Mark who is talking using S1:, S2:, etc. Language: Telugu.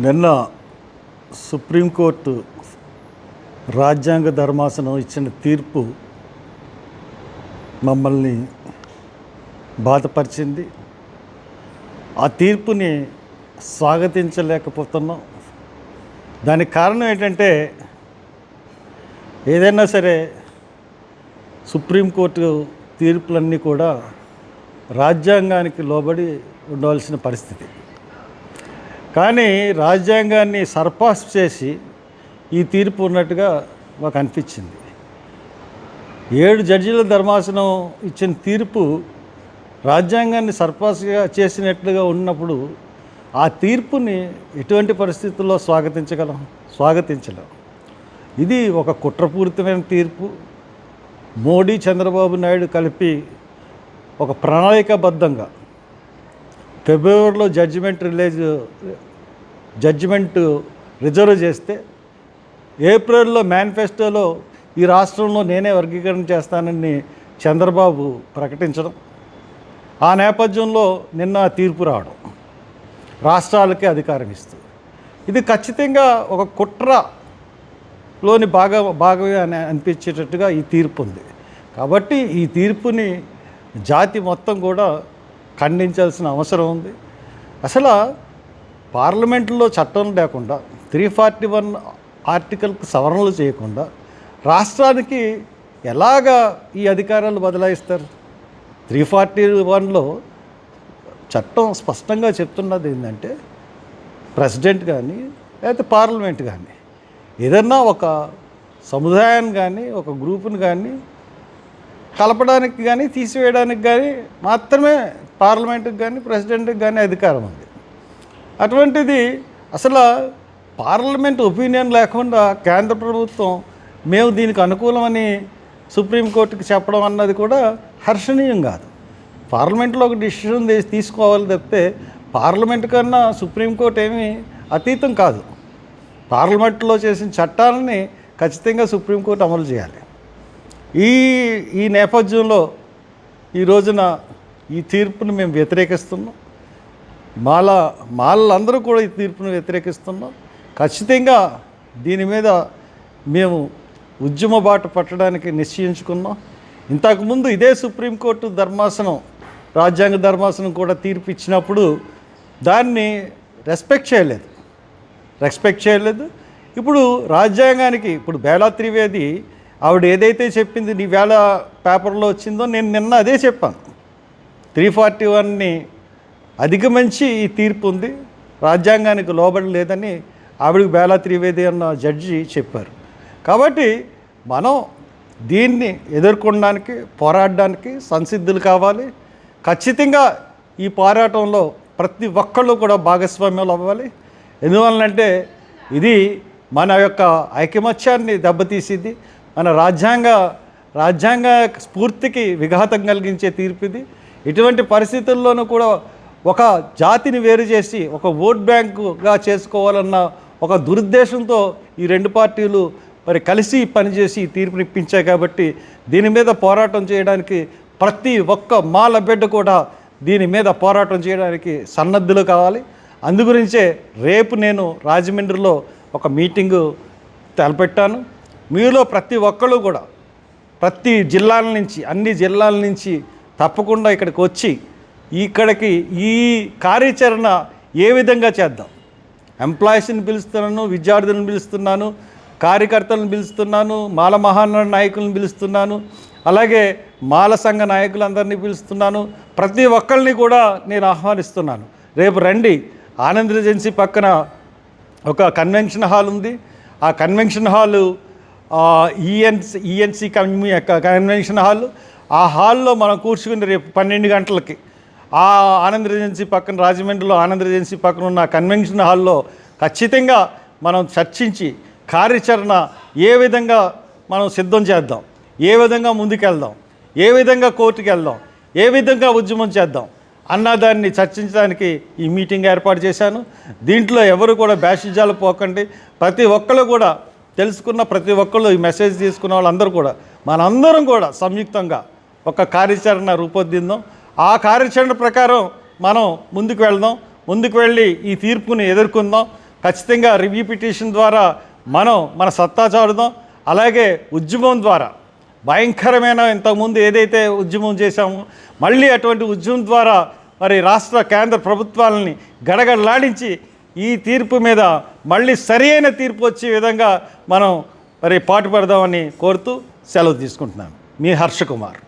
S1: నిన్న సుప్రీంకోర్టు రాజ్యాంగ ధర్మాసనం ఇచ్చిన తీర్పు మమ్మల్ని బాధపరిచింది. ఆ తీర్పుని స్వాగతించలేకపోతున్నాం. దానికి కారణం ఏంటంటే ఏదైనా సరే సుప్రీంకోర్టు తీర్పులన్నీ కూడా రాజ్యాంగానికి లోబడి ఉండవలసిన పరిస్థితి. కానీ రాజ్యాంగాన్ని సర్పాస్ చేసి ఈ తీర్పు ఉన్నట్టుగా మాకు అనిపించింది. ఏడు జడ్జీల ధర్మాసనం ఇచ్చిన తీర్పు రాజ్యాంగాన్ని సర్పాస్గా చేసినట్లుగా ఉన్నప్పుడు ఆ తీర్పుని ఎటువంటి పరిస్థితుల్లో స్వాగతించగలం? స్వాగతించలేం. ఇది ఒక కుట్రపూరితమైన తీర్పు. మోడీ చంద్రబాబు నాయుడు కలిపి ఒక ప్రణాళికాబద్ధంగా ఫిబ్రవరిలో జడ్జిమెంట్ రిలీజ్ జడ్జిమెంట్ రిజర్వ్ చేస్తే ఏప్రిల్లో మేనిఫెస్టోలో ఈ రాష్ట్రంలో నేనే వర్గీకరణ చేస్తానని చంద్రబాబు ప్రకటించడం ఆ నేపథ్యంలో నిన్న తీర్పు రావడం రాష్ట్రాలకే అధికారం ఇస్తూ. ఇది ఖచ్చితంగా ఒక కుట్రలోని భాగ భాగమే అని అనిపించేటట్టుగా ఈ తీర్పు ఉంది. కాబట్టి ఈ తీర్పుని జాతి మొత్తం కూడా ఖండించాల్సిన అవసరం ఉంది. అసలు పార్లమెంట్లో చట్టం లేకుండా త్రీ ఫార్టీ వన్ ఆర్టికల్కి సవరణలు చేయకుండా రాష్ట్రానికి ఎలాగా ఈ అధికారాలు బదలాయిస్తారు? త్రీ ఫార్టీ వన్లో చట్టం స్పష్టంగా చెప్తున్నది ఏంటంటే ప్రెసిడెంట్ కానీ లేకపోతే పార్లమెంట్ కానీ ఏదన్నా ఒక సముదాయాన్ని కానీ ఒక గ్రూపుని కానీ కలపడానికి కానీ తీసివేయడానికి కానీ మాత్రమే పార్లమెంట్కి కానీ ప్రెసిడెంట్కి కానీ అధికారం ఉంది. అటువంటిది అసలు పార్లమెంట్ ఒపీనియన్ లేకుండా కేంద్ర ప్రభుత్వం మేము దీనికి అనుకూలమని సుప్రీంకోర్టుకి చెప్పడం అన్నది కూడా హర్షణీయం కాదు. పార్లమెంట్లో ఒక డిసిషన్ తీసి తీసుకోవాలి తప్పితే పార్లమెంట్ కన్నా సుప్రీంకోర్టు ఏమీ అతీతం కాదు. పార్లమెంట్లో చేసిన చట్టాలని ఖచ్చితంగా సుప్రీంకోర్టు అమలు చేయాలి. ఈ ఈ నేపథ్యంలో ఈ రోజున ఈ తీర్పును మేము వ్యతిరేకిస్తున్నాం. మాల మాలందరూ కూడా ఈ తీర్పును వ్యతిరేకిస్తున్నాం. ఖచ్చితంగా దీని మీద మేము ఉద్యమ బాట పట్టడానికి నిశ్చయించుకున్నాం. ఇంతకుముందు ఇదే సుప్రీంకోర్టు ధర్మాసనం రాజ్యాంగ ధర్మాసనం కూడా తీర్పు ఇచ్చినప్పుడు దాన్ని రెస్పెక్ట్ చేయలేదు. రెస్పెక్ట్ చేయలేదు. ఇప్పుడు రాజ్యాంగానికి ఇప్పుడు బేలా త్రివేది ఆవిడ ఏదైతే చెప్పింది నీ వేళ పేపర్లో వచ్చిందో నేను నిన్న అదే చెప్పాను. త్రీ ఫార్టీ వన్ని అధిగమించి ఈ తీర్పు ఉంది. రాజ్యాంగానికి లోబడి లేదని ఆవిడకి బేలా త్రివేది అన్న జడ్జి చెప్పారు. కాబట్టి మనం దీన్ని ఎదుర్కొనడానికి పోరాడడానికి సంసిద్ధులు కావాలి. ఖచ్చితంగా ఈ పోరాటంలో ప్రతి ఒక్కళ్ళు కూడా భాగస్వామ్యాలు అవ్వాలి. ఎందువలనంటే ఇది మన యొక్క ఐకమత్యాన్ని దెబ్బతీసింది. మన రాజ్యాంగ రాజ్యాంగ స్ఫూర్తికి విఘాతం కలిగించే తీర్పు ఇది ఇటువంటి పరిస్థితుల్లోనూ కూడా ఒక జాతిని వేరు చేసి ఒక ఓట్ బ్యాంకుగా చేసుకోవాలన్న ఒక దురుద్దేశంతో ఈ రెండు పార్టీలు మరి కలిసి పనిచేసి ఈ తీర్పుని ఇప్పించాయి కాబట్టి దీని మీద పోరాటం చేయడానికి ప్రతి ఒక్క మాల బిడ్డ కూడా దీని మీద పోరాటం చేయడానికి సన్నద్ధులు కావాలి. అందుగురించే రేపు నేను రాజమండ్రిలో ఒక మీటింగు తలపెట్టాను. మీలో ప్రతి ఒక్కళ్ళు కూడా ప్రతి జిల్లాల నుంచి అన్ని జిల్లాల నుంచి తప్పకుండా ఇక్కడికి వచ్చి ఇక్కడికి ఈ కార్యాచరణ ఏ విధంగా చేద్దాం? ఎంప్లాయీస్ని పిలుస్తున్నాను విద్యార్థులను పిలుస్తున్నాను కార్యకర్తలను పిలుస్తున్నాను మాల మహాన నాయకులను పిలుస్తున్నాను అలాగే మాల సంఘ నాయకులందరినీ పిలుస్తున్నాను. ప్రతి ఒక్కరిని కూడా నేను ఆహ్వానిస్తున్నాను. రేపు రండి. ఆనంద్ ఏజెన్సీ పక్కన ఒక కన్వెన్షన్ హాల్ ఉంది. ఆ convention hall ENC ENC convention hall ఆ హాల్లో మనం కూర్చుకుని రేపు పన్నెండు గంటలకి. ఆ ఆనంద్ రెజెన్సీ పక్కన రాజమండ్రిలో ఆనంద్ రెజెన్సీ పక్కన ఉన్న కన్వెన్షన్ హాల్లో ఖచ్చితంగా మనం చర్చించి కార్యాచరణ ఏ విధంగా మనం సిద్ధం చేద్దాం ఏ విధంగా ముందుకెళ్దాం ఏ విధంగా కోర్టుకి వెళ్దాం ఏ విధంగా ఉద్యమం చేద్దాం అన్నదాన్ని చర్చించడానికి ఈ మీటింగ్ ఏర్పాటు చేశాను. దీంట్లో ఎవరు కూడా బ్యాషిజాలు పోకండి. ప్రతి ఒక్కరు కూడా తెలుసుకున్న ప్రతి ఒక్కళ్ళు ఈ మెసేజ్ తీసుకున్న వాళ్ళందరూ కూడా మనందరం కూడా సంయుక్తంగా ఒక కార్యాచరణ రూపొందిద్దాం ఆ కార్యాచరణ ప్రకారం మనం ముందుకు వెళ్దాం. ముందుకు వెళ్ళి ఈ తీర్పుని ఎదుర్కొందాం. ఖచ్చితంగా రివ్యూ పిటిషన్ ద్వారా మనం మన సత్తా చాడుదాం అలాగే ఉద్యమం ద్వారా భయంకరమైన ఇంతకుముందు ఏదైతే ఉద్యమం చేశామో మళ్ళీ అటువంటి ఉద్యమం ద్వారా మరి రాష్ట్ర కేంద్ర ప్రభుత్వాలని గడగడలాడించి ఈ తీర్పు మీద మళ్ళీ సరైన తీర్పు వచ్చే విధంగా మనం మరి పాటుపడదామని కోరుతూ సెలవు తీసుకుంటున్నాను. మీ హర్ష కుమార్